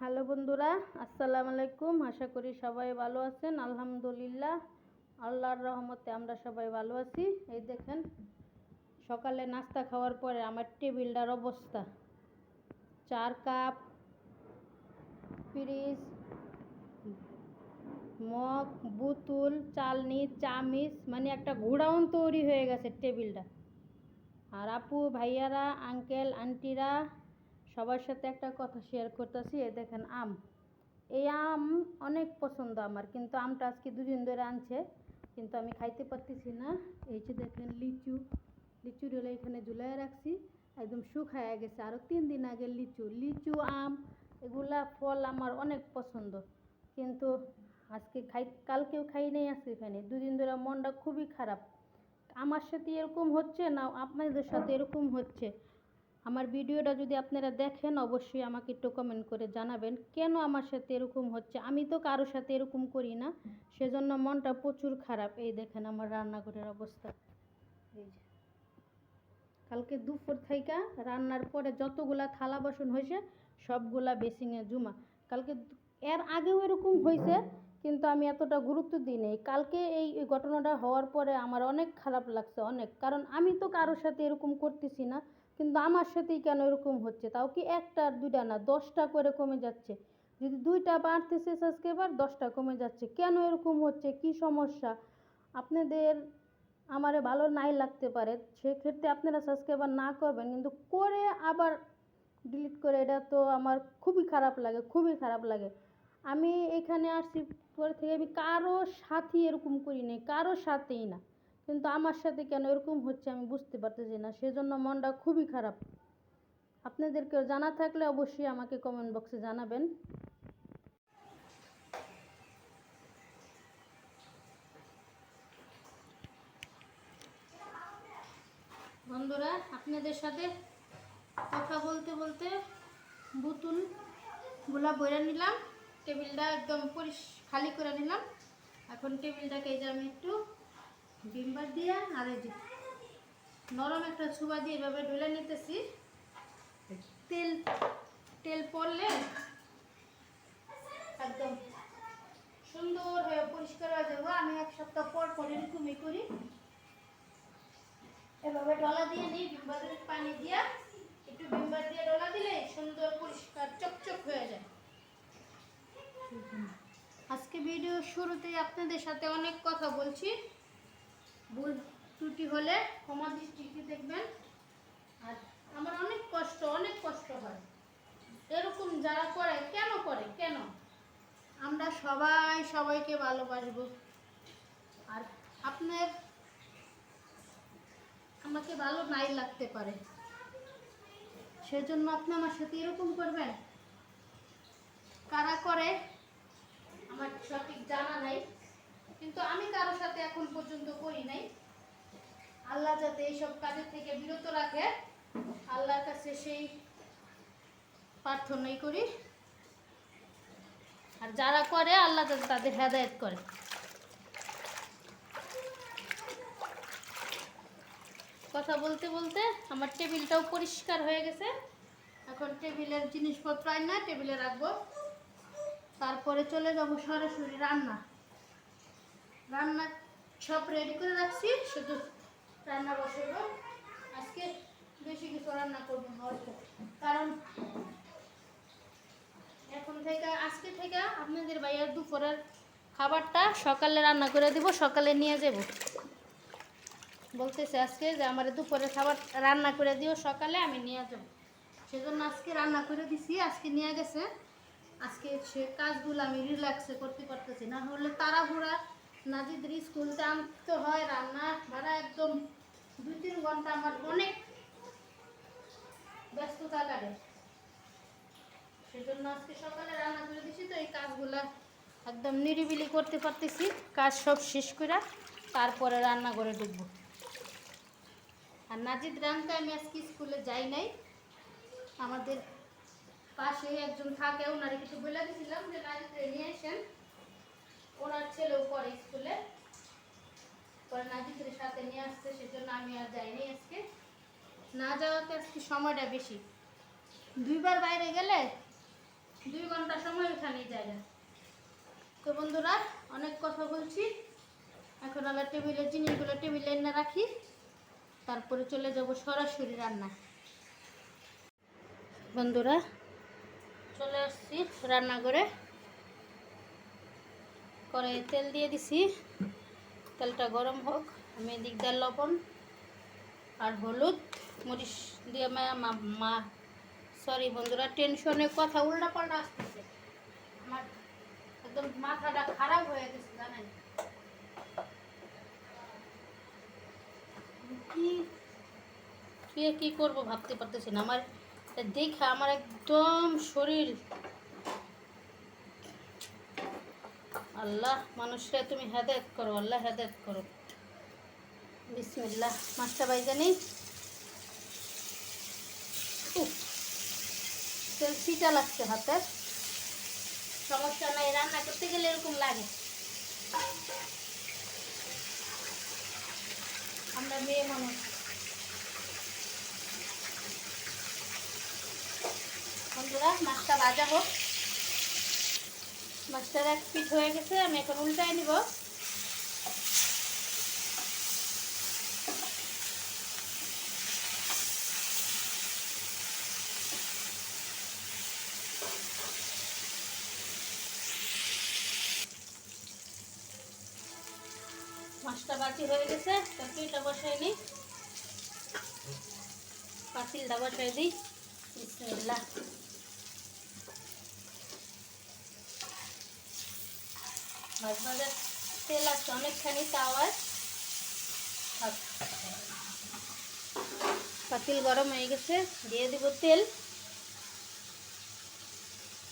Hello বন্ধুরা, আসসালামু আলাইকুম। আশা করি সবাই ভালো আছেন। আলহামদুলিল্লাহ, আল্লাহর রহমতে আমরা সবাই ভালো আছি। এই দেখেন, সকালে নাস্তা খাওয়ার পরে আমার টেবিলটার অবস্থা। চার কাপ ফ্রিজ, মগ, বুতুল, চালনি, চামিচ মানে একটা ঘোড়াউন তৈরি হয়ে গেছে টেবিলটা। আর আপু, ভাইয়ারা, আঙ্কেল, আন্টিরা সবার সাথে একটা কথা শেয়ার করতেছি, এই দেখেন আম। এই আম অনেক পছন্দ আমার, কিন্তু আমটা আজকে দুদিন ধরে আনছে, কিন্তু আমি খাইতে পারতেছি না। এই যে দেখেন লিচু লিচু ডলে এখানে ঝুলাই রাখছি, একদম শুকায় গেছে। আরও তিন দিন আগে লিচু লিচু, আম, এগুলা ফল আমার অনেক পছন্দ। কিন্তু আজকে খাই, কালকেও খাই নাই আজকে নাই। দুদিন ধরে মনটা খুবই খারাপ। আমার সাথে এরকম হচ্ছে না, আপনাদের সাথে এরকম হচ্ছে? আমার ভিডিওটা যদি আপনারা দেখেন, অবশ্যই আমাকে একটু কমেন্ট করে জানাবেন, কেন আমার সাথে এরকম হচ্ছে? আমি তো কারোর সাথে এরকম করি না। সেজন্য মনটা প্রচুর খারাপ। এই দেখেন আমার রান্নাঘরের অবস্থা। এই যে। কালকে দুপুর থেকে রান্নার পরে যতগুলা থালা বাসন হয়েছে, সবগুলা বেসিংয়ে জুমা। কালকে এর আগেও এরকম হয়েছে কিন্তু আমি এতটা গুরুত্ব দিই নাই কালকে এই এই ঘটনাটা হওয়ার পরে আমার অনেক খারাপ লাগছে, অনেক। কারণ আমি তো কারোর সাথে এরকম করতেছি না। কিন্তু আমার সাথেই কেন এরকম হচ্ছে? তাও কি একটা আর দুইটা না? দশটা করে কমে যাচ্ছে। যদি দুইটা বাড়তেছে সাবস্ক্রাইবার দশটা কমে যাচ্ছে। কেন এরকম হচ্ছে? কি সমস্যা? আপনাদের আমারে ভালো নাই লাগতে পারে। সেক্ষেত্রে আপনারা সাবস্ক্রাইবার না করবেন, কিন্তু করে আবার ডিলিট করে, এটা তো আমার খুবই খারাপ লাগে, খুবই খারাপ লাগে। আমি এখানে আসছি পরে থেকে আমি কারও সাথেই এরকম করি নাই, কারও সাথেই না। কিন্তু আমার সাথে কেন এরকম হচ্ছে আমি বুঝতে পারতেছি না। সেজন্য মনটা খুবই খারাপ। আপনাদেরকেও জানা থাকলে অবশ্যই আমাকে কমেন্ট বক্সে জানাবেন। বন্ধুরা, আপনাদের সাথে কথা বলতে বলতে বোতলগুলা বইরা নিলাম। টেবিলটা একদম পরিষ খালি করে নিলাম। এখন টেবিলটাকে এই যে আমি একটু ডিম্বার দিয়ে আর এই যে নরম একটা ছুবা দিয়ে এভাবে ঢেলে নিতেছি। তেল তেল পড়লে একদম সুন্দর হয়ে পরিষ্কার হয়ে যাব। আমি এক সপ্তাহ পর পর এরকমই করি। এভাবে ডলা দিয়ে নিই ভিমবারের পানি দিয়া। একটু ভিমবার দিয়ে ডলা দিলে সুন্দর পরিষ্কার চকচক হয়ে যায়। আজকে ভিডিও শুরুতেই আপনাদের সাথে অনেক কথা বলছি। ভুল ত্রুটি হলে ক্ষমা দৃষ্টিতে দেখবেন। আর আমার অনেক কষ্ট অনেক কষ্ট হয়। এরকম যারা করে, কেন করে? কেন? আমরা সবাই সবাইকে ভালোবাসবো। আর আপনার, আমাকে ভালো নাই লাগতে পারে। সেজন্য আপনি আমার সাথে এরকম করবেন। কারা করে? আমার সঠিক জানা নাই। কিন্তু আমি কারোর সাথে এখন পর্যন্ত করি নাই। আল্লাহ যাতে এইসব কাজের থেকে বিরত রাখে, আল্লাহর কাছে সেই প্রার্থনাই করি। আর যারা করে, আল্লাহ যাতে তাদের হেদায়েত করে। কথা বলতে বলতে আমার টেবিলটাও পরিষ্কার হয়ে গেছে। এখন টেবিলের জিনিসপত্র আই না টেবিলে রাখব। তারপরে চলে যাব সরাসরি রান্না। রান্না সব রেডি করে রাখছি, শুধু রান্না বসাবো। আজকে বেশি কিছু রান্না করব না, অল্প। কারণ এখন থেকে, আজকে থেকে আপনাদের ভাইয়ার দুপুরের খাবারটা সকালে রান্না করে দিব, সকালে নিয়ে যাব। বলতেছে আজকে যে আমার দুপুরে খাবার রান্না করে দিও, সকালে আমি নিয়ে যাব। সেজন্য আজকে রান্না করে দিছি, আজকে নিয়ে গেছে। আজকে সে কাজগুলো আমি রিল্যাক্সে করতে পারতেছি না, হলে তাড়াহুড়া নাজিদের স্কুলতে আনতে হয়, রান্না ভাড়া একদম দুই তিন ঘণ্টা আমার অনেক ব্যস্ততা কাটে। সেজন্য আজকে সকালে রান্না করে দিছি, তো এই কাজগুলা একদম নিরিবিলি করতে পারতেছি। কাজ সব শেষ করে তারপরে রান্না করে ঢুকবো। আর নাজিদ রানতে আমি আজকে স্কুলে যাই নাই। আমাদের পাশে একজন থাকে ওনারে কিছু বলে দিয়েছিলাম যে নাজিদ নিয়ে আসেন। ওনার ছেলেও পরে স্কুলে। পরে নাজিদের সাথে নিয়ে আসছে, সেজন্য আমি আর যাইনি আজকে। না যাওয়াতে আজকে সময়টা বেশি। দুইবার বাইরে গেলে দুই ঘণ্টা সময় এখানেই জায়গা তো বন্ধুরা, অনেক কথা বলছি। এখন আমরা টেবিলের জিনিসগুলো টেবিলে এনে রাখি। তারপরে চলে যাব সরাসরি রান্না। বন্ধুরা, চলে আসছি রান্না করে কড়াইয়ে তেল দিয়ে দিছি। তেলটা গরম হোক, আমি এদিক দিয়ে লবণ আর হলুদ, মরিচ দিয়ে মা সরি বন্ধুরা টেনশনে কথা উল্টা পাল্টা আসতেছে। আমার একদম মাথাটা খারাপ হয়ে গেছে, জানেন? কে, কি করব ভাবতে পারতেছি না। আমার দেখে আমার একদম শরীর আল্লাহ মানুষরা তুমি হেদায়ত করো আল্লাহ হেদায়ত করো। বিসমিল্লাহ। মাছটা বাইজা নেই উফ, তেল ছিটা লাগছে হাতে। সমস্যা নাই রান্না করতে গেলে এরকম লাগে। আমরা মেয়ে মানুষ। বন্ধুরা মাছটা ভাজা হোক। মাছটার এক পিঠ হয়ে গেছে, আমি এখন উল্টাই নিব। মাছটা বাটি হয়ে গেছে তরকারিটা বসাই নিই। পাতিলটা বসাই দিই। বিসমিল্লাহ। মাছ ভাজার তেল আছে অনেকখানি তাওয়ার। পাতিল গরম হয়ে গেছে, দিয়ে দিব তেল।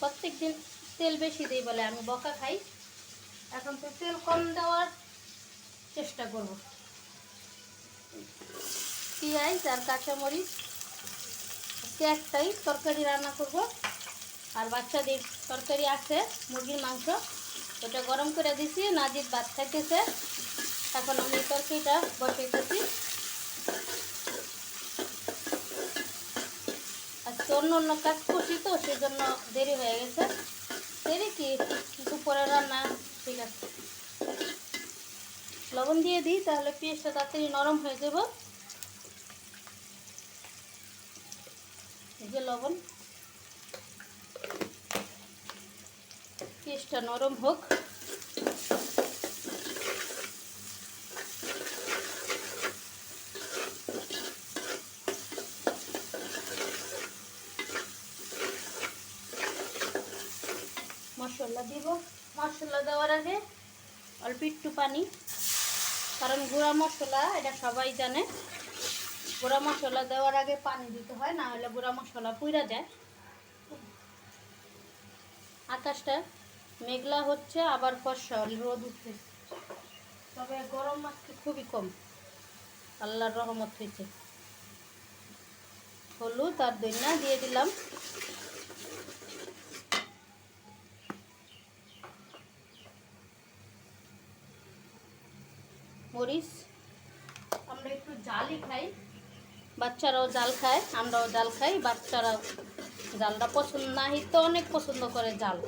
প্রত্যেক দিন তেল বেশি দিই বলে, আমি বকা খাই। এখন তো তেল কম দেওয়ার চেষ্টা করব। পেঁয়াজ আর কাঁচামরিচ একটাই তরকারি রান্না করব। আর বাচ্চাদের তরকারি আছে, মুরগির মাংস। ওটা গরম করে দিছি নাজিদ ভাত খাইতেছে। এখন আমি তরকারিটা বসাইতেছি। আজকে অন্য অন্য কাজ করছি তো সেই জন্য দেরি হয়ে গেছে। দেরি কি? দুপুরে রান্না, ঠিক আছে। লবণ দিয়ে দিই, তাহলে পেঁয়াজটা তাড়াতাড়ি নরম হয়ে যাব। এই যে লবণ। পেঁয়াজটা নরম হোক। মশলা দিব। মশলা দেওয়ার আগে অল্প একটু পানি, কারণ গুঁড়া মশলা, এটা সবাই জানে। গুঁড়া মশলা দেওয়ার আগে পানি দিতে হয়, না হলে গুঁড়া মশলা পুইরা যায়। আকাশটা মেঘলা হচ্ছে, আবার ফর্সা, রোদ উঠছে। তবে গরম আজকে খুবই কম। আল্লাহর রহমত হয়েছে। হলুদ আর দইনা দিয়ে দিলাম। মরিচ। আমরা একটু জালই খাই। বাচ্চারাও জাল খায়, আমরাও জাল খাই। বাচ্চারাও জালটা পছন্দ, নাহিদ তো অনেক পছন্দ করে জাল।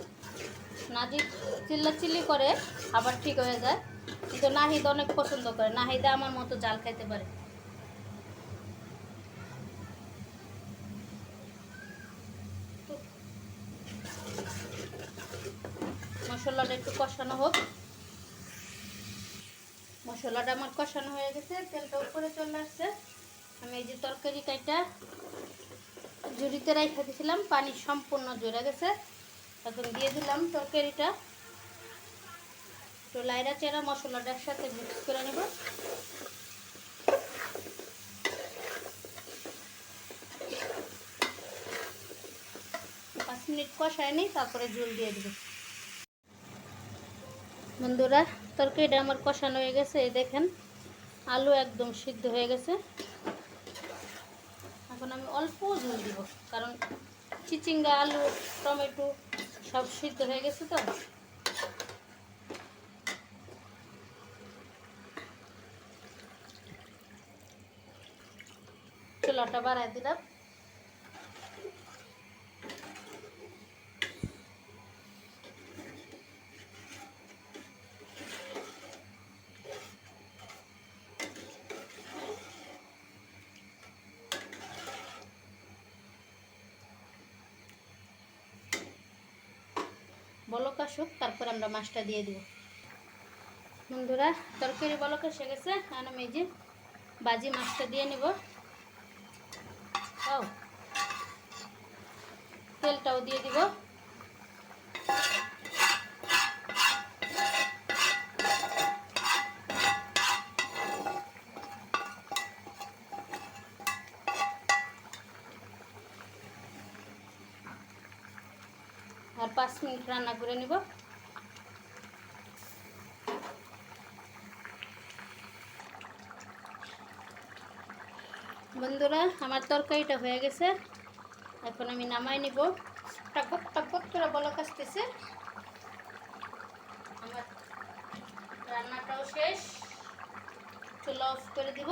নাজিদ চিল্লা চিল্লি করে আবার ঠিক হয়ে যায়। কিন্তু নাহিদ অনেক পছন্দ করে। নাহিদে আমার মতো জাল খাইতে পারে। মশলাটা একটু কষানো হোক। মশলাটা আমার কষানো হয়ে গেছে। তেলটা উপরে চলে আসছে। আমি এই যে তরকারি কাইটা ঝুড়িতে রাইখা দিয়েছিলাম পানি সম্পূর্ণ জড়ে গেছে। এখন দিয়ে দিলাম তরকারিটা। তো লাইরা চেরা মশলাটার সাথে মিক্স করে নেব। পাঁচ মিনিট কষায় নিই, তারপরে ঝোল দিয়ে দেবো। বন্ধুরা, তরকারিটা আমার কষানো হয়ে গেছে, এই দেখেন, আলু একদম সিদ্ধ হয়ে গেছে। এখন আমি অল্প ঝোল দিব, কারণ চিচিঙ্গা, আলু, টমেটো সব সিদ্ধ হয়ে গেছে তো? চুলাটা বাড়াই দিলাম। বলক আসুক, তারপর আমরা মাছটা দিয়ে দিব। বন্ধুরা, তরকারি বলক এসে গেছে। আর আমি যে বাজি মাছটা দিয়ে নেব। ও তেলটাও দিয়ে দিব আর পাঁচ মিনিট রান্না করে নিব। বন্ধুরা, আমার তরকারিটা হয়ে গেছে। এখন আমি নামাই নিব। টাকবক টাকবক করে বলক আসতেছে। আমার রান্নাটাও শেষ। চুলা অফ করে দিব।